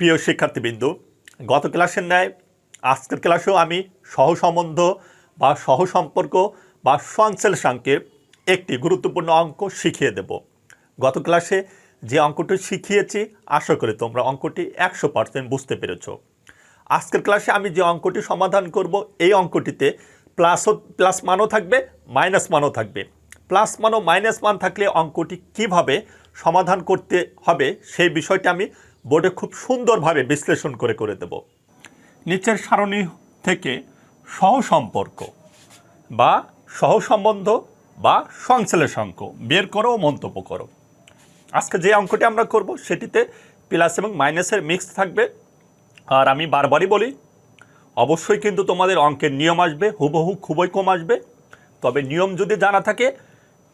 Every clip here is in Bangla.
প্রিয় শিক্ষার্থীবৃন্দু, গত ক্লাসের ন্যায় আজকের ক্লাসেও আমি সহসম্বন্ধ বা সহসম্পর্ক বা সংশ্লেষাঙ্কের একটি গুরুত্বপূর্ণ অঙ্ক শিখিয়ে দেব। গত ক্লাসে যে অঙ্কটি শিখিয়েছি, আশা করি তোমরা অঙ্কটি একশো পার্সেন্ট বুঝতে পেরেছ। আজকের ক্লাসে আমি যে অঙ্কটি সমাধান করব, এই অঙ্কটিতে প্লাসও প্লাস মানও থাকবে, মাইনাস মানও থাকবে। প্লাস মান ও মাইনাস মান থাকলে অঙ্কটি কীভাবে সমাধান করতে হবে, সেই বিষয়টি আমি বোর্ডে খুব সুন্দরভাবে বিশ্লেষণ করে করে দেব। নিচের সারণী থেকে সহসম্পর্ক বা সহসম্বন্ধ বা সংশ্লেষাঙ্ক। বের করো, মন্তব্য করো। আজকে যে অঙ্কটি আমরা করব সেটিতে প্লাস এবং মাইনাসের মিক্স থাকবে। আর আমি বারবারই বলি, অবশ্যই কিন্তু তোমাদের অঙ্কের নিয়ম আসবে, হুবহু খুবই কম আসবে। তবে নিয়ম যদি জানা থাকে,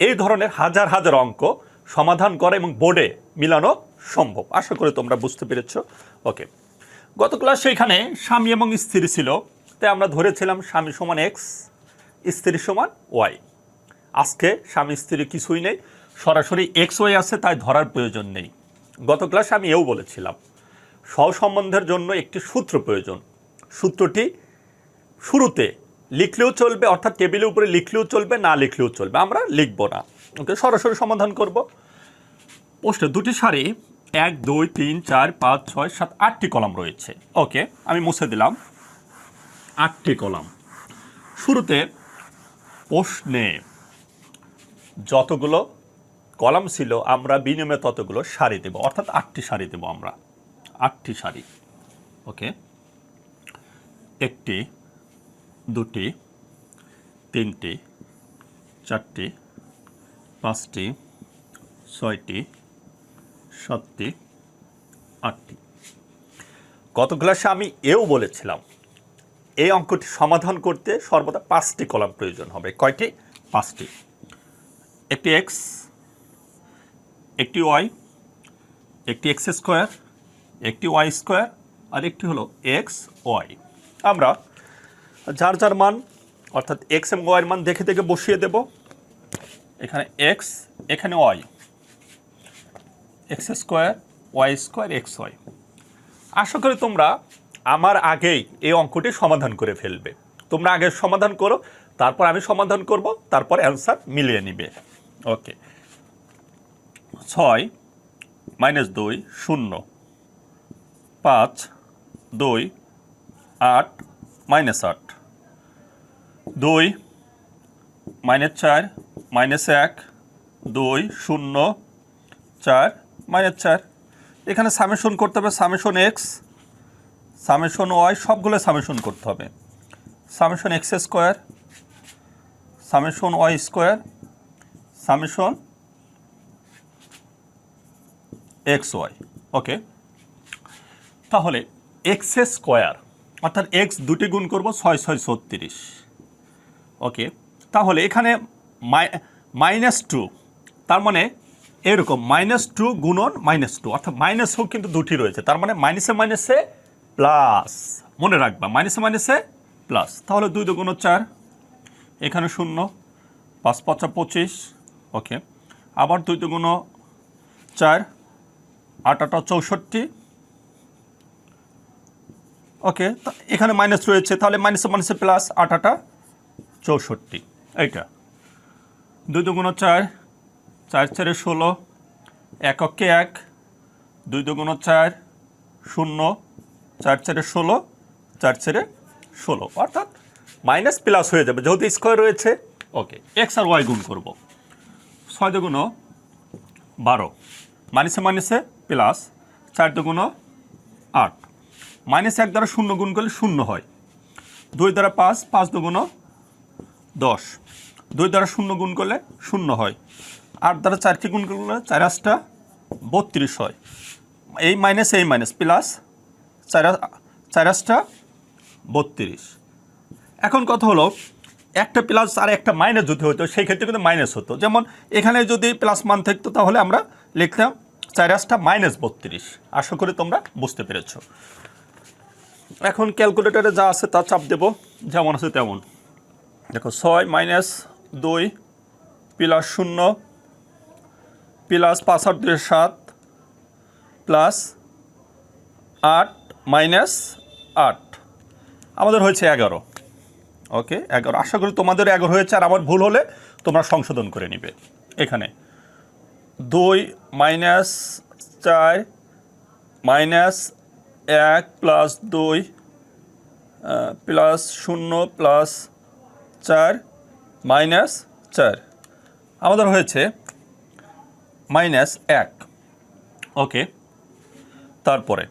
এই ধরনের হাজার হাজার অঙ্ক সমাধান করা এবং বোর্ডে মিলানো সম্ভব। আশা করি তোমরা বুঝতে পেরেছ। ওকে। গত ক্লাস এখানে স্বামী এবং স্ত্রী ছিল। তাই আমরা ধরেছিলাম স্বামী সমান এক্স স্ত্রী সমান ওয়াই আজকে স্বামী স্ত্রী কিছুই নেই। সরাসরি এক্স ওয়াই আছে, তাই ধরার প্রয়োজন নেই। গত ক্লাসে আমি এও বলেছিলাম। সহসম্বন্ধের জন্য একটি সূত্র প্রয়োজন। সূত্রটি শুরুতে লিখলেও চলবে, অর্থাৎ টেবিলের উপরে লিখলেও চলবে, না লিখলেও চলবে। আমরা লিখব না। ওকে, সরাসরি সমাধান করব। পোস্টে দুটি সারি এক, দুই, তিন, চার, পাঁচ, ছয়, সাত, আটটি কলাম রয়েছে। ওকে, আমি মুছে দিলাম। আটটি কলাম। শুরুতে প্রশ্নে যতগুলো কলাম ছিল, আমরা বিনিময়ে ততগুলো সারি দেব। অর্থাৎ আটটি সারি দেব আমরা। আটটি সারি। ওকে। একটি, দুটি, তিনটি, চারটি, পাঁচটি, ছয়টি সাতটি আটটি। গত ক্লাসে আমি এও বলেছিলাম, এই অঙ্কটি সমাধান করতে সর্বদা পাঁচটি কলাম প্রয়োজন হবে। কয়টি? পাঁচটি। একটি এক্স একটি ওয়াই একটি এক্স স্কোয়ার, একটি ওয়াই স্কোয়ার, আর একটি হলো এক্স ওয়াই আমরা যার যার মান, অর্থাৎ এক্স এবং ওয়াইয়ের মান দেখে দেখে বসিয়ে দেব। এখানে এক্স এখানে Y X square, Y square, X Y. আশা করি তোমরা আমার আগেই এই অঙ্কটি সমাধান করে ফেলবে। তোমরা আগে সমাধান করো, তারপর আমি সমাধান করব, তারপর অ্যান্সার মিলিয়ে নিবে। ওকে। ছয় মাইনাস দুই, শূন্য। পাঁচ, দুই, আট, মাইনাস আট। দুই মাইনাস চার, মাইনাস এক, দুই, শূন্য, চার মাইনাস চার। এখানে সামেশন করতে হবে সামেশন এক্স সামেশন ওয়াই সবগুলো সামেশন করতে হবে। Summation X square summation Y square summation X Y okay তাহলে এক্স স্কোয়ার অর্থাৎ এক্স দুটি গুণ করব, ছয় ছয়, ছত্রিশ। ওকে তাহলে এখানে মাইনাস টু তার মানে এরকম মাইনাস টু গুণন মাইনাস টু অর্থাৎ মাইনাস হোক কিন্তু দুটি রয়েছে, তার মানে মাইনাসে মাইনাসে প্লাস মনে রাখবা মাইনাসে মাইনাসে প্লাস তাহলে দুই দুগুণ চার, এখানে শূন্য, পাঁচ পাঁচা পঁচিশ ওকে আবার দুই দুগুণ চার, আট আটা চৌষট্টি ওকে এখানে মাইনাস রয়েছে, তাহলে মাইনাসে মাইনাসে প্লাস আট আটা চৌষট্টি, এইটা। দুই দুগুণ চার চার চারে ষোলো, এককে এক, দুই দুগুণ চার, শূন্য, চার চারে ষোলো, চার চারে ষোলো। অর্থাৎ মাইনাস প্লাস হয়ে যাবে, যেহেতু স্কোয়ার রয়েছে। ওকে, এক্স আর ওয়াই গুণ করব। ছয় দুগুণ বারো, মাইনাসে মাইনাসে প্লাস চার দুগুণ আট। মাইনাস এক দ্বারা শূন্য গুণ করলে শূন্য হয়। দুই দ্বারা পাঁচ পাঁচ দুগুণ দশ। দুই দ্বারা শূন্য গুণ করলে শূন্য হয়। আট দ্বারা চারটি গুণ করলে চার আটটা বত্রিশ হয়। এই মাইনাস এই মাইনাস প্লাস চার চার বত্রিশ। এখন কথা হলো, একটা প্লাস আর একটা মাইনাস যদি হতো, সেই ক্ষেত্রে কিন্তু মাইনাস হতো। যেমন এখানে যদি প্লাস মান থাকতো, তাহলে আমরা লিখতাম চার আটটা মাইনাস বত্রিশ। আশা করি তোমরা বুঝতে পেরেছ। এখন ক্যালকুলেটারে যা আছে তা চাপ দেব, যেমন আছে তেমন। দেখো, ছয় মাইনাস দুই প্লাস শূন্য প্লাস পাঁচ আট দুই সাত প্লাস আট মাইনাস আট। আমাদের হয়েছে এগারো। ওকে এগারো। আশা করি তোমাদের এগারো হয়েছে, আর আমার ভুল হলে তোমরা সংশোধন করে নিবে। এখানে। দুই মাইনাস চার মাইনাস এক প্লাস দুই প্লাস শূন্য প্লাস চার মাইনাস চার। আমাদের হয়েছে মাইনাস এক। ওকে। তারপরে,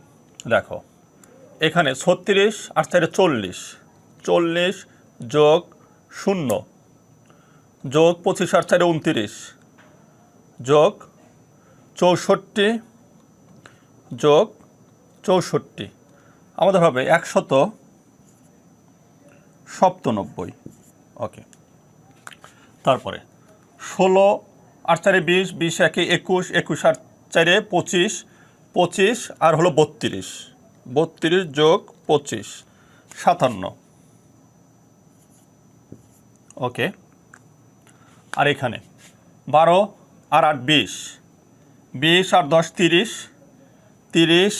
দেখো, এখানে ছত্রিশ আর চারে চল্লিশ। চল্লিশ যোগ শূন্য। যোগ পঁচিশ আর চারে উনত্রিশ। যোগ চৌষট্টি। যোগ চৌষট্টি। আমাদের হবে একশত সপ্তানব্বই। ওকে। তারপরে ষোলো আর চারে বিশ বিশ, একে, একুশ একুশ আট চারে পঁচিশ পঁচিশ, আর হলো বত্রিশ। বত্রিশ যোগ পঁচিশ, সাতান্ন। ওকে। আর এখানে বারো, আর আট, বিশ। বিশ, আর দশ, তিরিশ। তিরিশ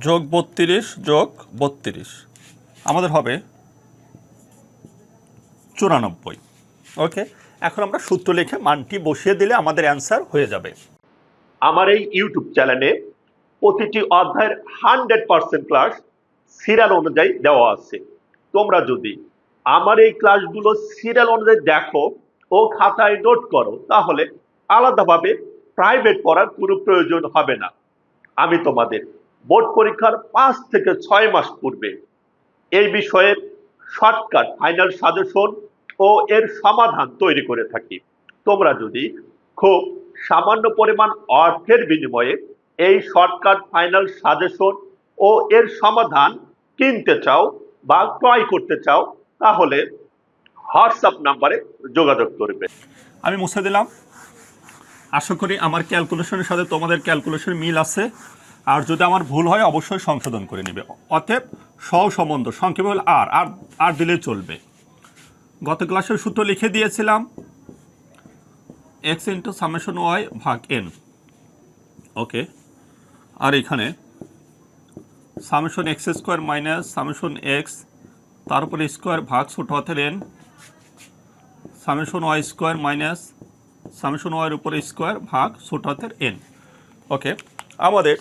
যোগ বত্রিশ যোগ বত্রিশ। আমাদের হবে চুরানব্বই। ওকে এখন আমরা সূত্র লিখে মানটি বসিয়ে দিলে আমাদের অ্যান্সার হয়ে যাবে। আমার এই ইউটিউব চ্যানেলে প্রতিটি অধ্যায়ের হান্ড্রেড পার্সেন্ট ক্লাস সিরিয়াল অনুযায়ী দেওয়া আছে। তোমরা যদি আমার এই ক্লাসগুলো সিরিয়াল অনুযায়ী দেখো ও খাতায় নোট করো তাহলে আলাদাভাবে প্রাইভেট পড়ার কোনো প্রয়োজন হবে না। আমি তোমাদের বোর্ড পরীক্ষার পাঁচ থেকে ছয় মাস পূর্বে এই বিষয়ের শর্টকাট ফাইনাল সাজেশন ও এর সমাধান তৈরি করে থাকি। তোমরা যদি খুব সামান্য পরিমাণ অর্থের বিনিময়ে এই শর্টকাট ফাইনাল সাজেশন ও এর সমাধান কিনতে চাও বা ক্রয় করতে চাও, তাহলে হোয়াটসঅ্যাপ নাম্বারে যোগাযোগ করবে। আমি মুছে দিলাম। আশা করি আমার ক্যালকুলেশনের সাথে তোমাদের ক্যালকুলেশন মিল আছে। আর যদি আমার ভুল হয়, অবশ্যই সংশোধন করে নেবে। অতএব সহ সম্বন্ধ সংক্ষেপে আর আর দিলে চলবে। গত ক্লাসের সূত্র লিখে দিয়েছিলাম এক্স ইন্টু সামেশন ওয়াই ভাগ এন। ওকে, আর এখানে summation X square minus summation X তারপরে স্কোয়ার ভাগ ছোট হাতের N, summation Y square minus summation ওয়াইয়ের উপরে স্কোয়ার ভাগ ছোট হাতের এন। ওকে, আমাদের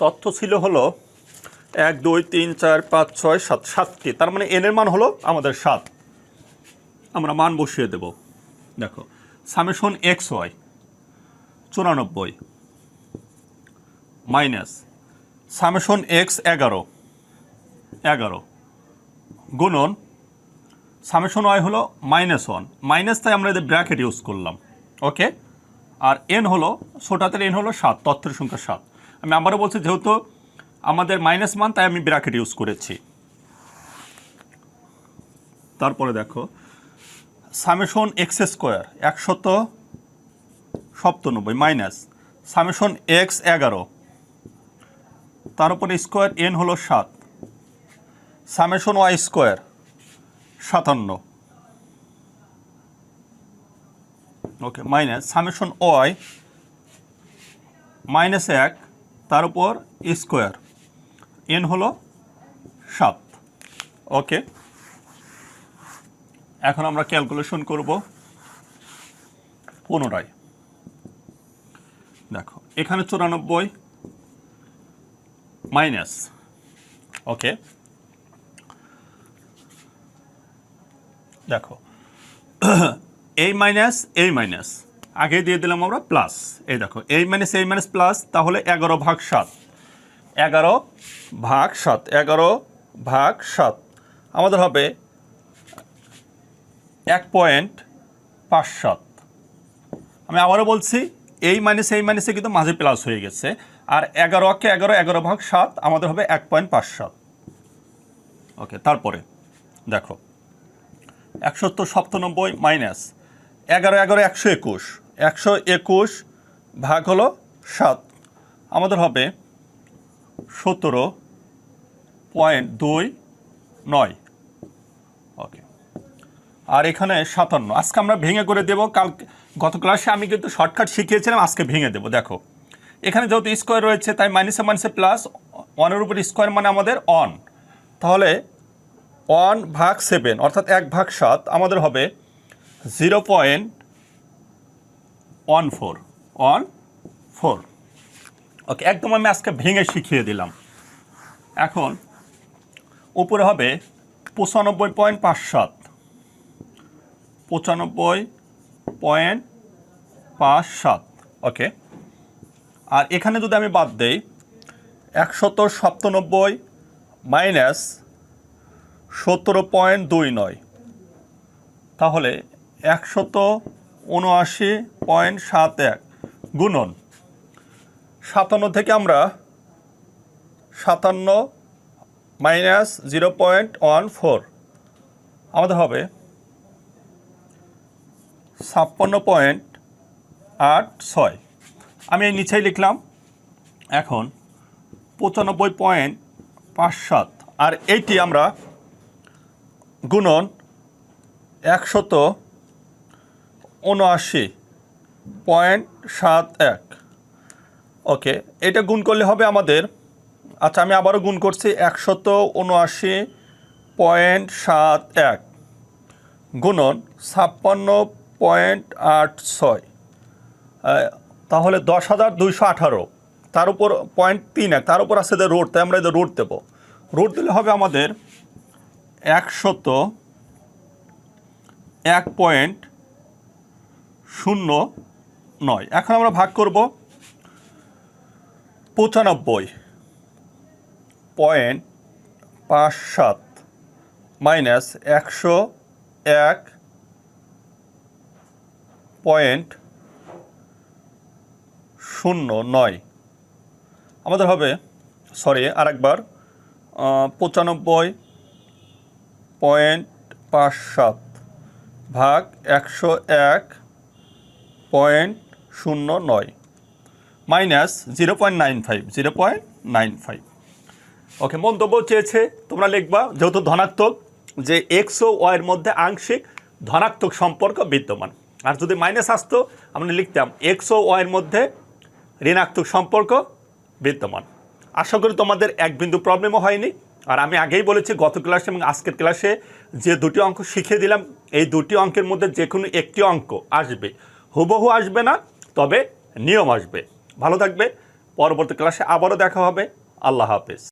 তথ্য ছিল হলো এক, দুই, তিন, চার, পাঁচ, ছয়, সাত, সাতটি। তার মানে এনের মান হলো আমাদের সাত। আমরা মান বসিয়ে দেব। দেখো, সামেশন এক্স ওয়াই চুরানব্বই, মাইনাস সামেশন এক্স এগারো এগারো, গুণন সামেশন ওয়াই হলো মাইনাস ওয়ান মাইনাস তাই আমরা এদের ব্র্যাকেট ইউজ করলাম ওকে আর এন হলো ছোটাতের এন হলো সাত, তথ্যের সংখ্যা সাত। আমি আবারও বলছি, যেহেতু আমাদের মাইনাস মান, তাই আমি ব্র্যাকেট ইউজ করেছি। তারপরে দেখো সামেশন এক্স স্কোয়ার একশত সপ্তানব্বই মাইনাস সামেশন এক্স এগারো। তার উপরে স্কোয়ার এন হলো সাত। সামেশন ওয়াই স্কোয়ার সাতান্ন। Okay, minus summation Y minus এক, তার উপর স্কোয়ার এন হলো সাত। ওকে এখন আমরা ক্যালকুলেশন করব পুনরায়। দেখো, এখানে চুরানব্বই মাইনাস, ওকে। দেখো, এই মাইনাস এই মাইনাস, আগে দিয়ে দিলাম আমরা প্লাস। এই দেখো, এই মাইনাস এই মাইনাস, প্লাস, তাহলে এগারো ভাগ সাত। এগারো ভাগ সাত, এগারো ভাগ সাত। আমাদের হবে এক পয়েন্ট পাঁচ সাত। আমি আবারও বলছি, এই মাইনাস এই মাইনাসে কিন্তু মাঝে প্লাস হয়ে গেছে। আর এগারো অকে এগারো এগারো ভাগ সাত, আমাদের হবে এক পয়েন্ট পাঁচ সাত। ওকে, তারপরে, দেখো, একশো সপ্তানব্বই মাইনাস এগারো এগারো, একশো একুশ। একশো একুশ ভাগ হলো সাত। আমাদের হবে সতেরো পয়েন্ট দুই নয়। আর এখানে সাতান্ন। আজকে আমরা ভেঙে করে দেব। কাল গত ক্লাসে আমি কিন্তু শর্টকাট শিখিয়েছিলাম, আজকে ভেঙে দেব। দেখো, এখানে যেহেতু স্কোয়ার রয়েছে, তাই মাইনাসে মাইনাসে প্লাস ওয়ানের উপর স্কোয়ার মানে আমাদের অন তাহলে ওয়ান ভাগ সেভেন অর্থাৎ এক ভাগ সাত, আমাদের হবে zero point one four one four okay একদম আমি আজকে ভেঙে শিখিয়ে দিলাম। এখন উপরে হবে পঁচানব্বই পয়েন্ট পাঁচ সাত। পঁচানব্বই পয়েন্ট পাঁচ সাত। ওকে আর এখানে যদি আমি বাদ দেই, একশত সপ্তানব্বই মাইনাস সতেরো পয়েন্ট দুই নয়। তাহলে একশত উনআশি পয়েন্ট সাত এক গুণন। সাতান্ন থেকে আমরা সাতান্ন minus zero point one four. আমাদের হবে ছাপ্পান্ন পয়েন্ট আট ছয়। আমি এই নিচেই লিখলাম। এখন পঁচানব্বই পয়েন্ট পাঁচ সাত। আর এইটি আমরা গুণন একশত উনআশি পয়েন্ট সাত এক। ওকে, এটা গুণ করলে হবে আমাদের আচ্ছা আমি আবারও গুণ করছি, একশত উনআশি পয়েন্ট সাত এক গুণন ছাপ্পান্ন পয়েন্ট আট ছয়। তাহলে দশ হাজার দুইশো আঠারো। তার উপর পয়েন্ট তিন এক, তার উপর আছে এদের রোড, তাই আমরা এদের রোড দেবো। রোড দিলে হবে আমাদের একশত এক পয়েন্ট শূন্য নয়। এখন আমরা ভাগ করব পঁচানব্বই পয়েন্ট পাঁচ সাত মাইনাস একশো এক পয়েন্ট শূন্য নয়। আমাদের হবে সরি আরেকবার পঁচানব্বই পয়েন্ট পাঁচ সাত ভাগ একশো এক পয়েন্ট শূন্য নয়, minus zero point nine five, zero point nine five. Okay, মন্তব্য চেয়েছে, তোমরা লিখবা, যেহেতু ধনাত্মক, যে এক্স ও ওয়ের মধ্যে আংশিক ধনাত্মক সম্পর্ক বিদ্যমান। আর যদি মাইনাস আসতো, আমরা লিখতাম এক্স ও ওয়ের মধ্যে ঋণাত্মক সম্পর্ক বিদ্যমান। আশা করি তোমাদের এক বিন্দু প্রবলেমও হয়নি। আর আমি আগেই বলেছি, গত ক্লাসে এবং আজকের ক্লাসে যে দুটি অঙ্ক শিখিয়ে দিলাম, এই দুটি অঙ্কের মধ্যে যে কোনো একটি অঙ্ক আসবে। হুবহু আসবে না, তবে নিয়ম আসবে। ভালো থাকবে। পরবর্তী ক্লাসে আবারও দেখা হবে। আল্লাহ হাফেজ।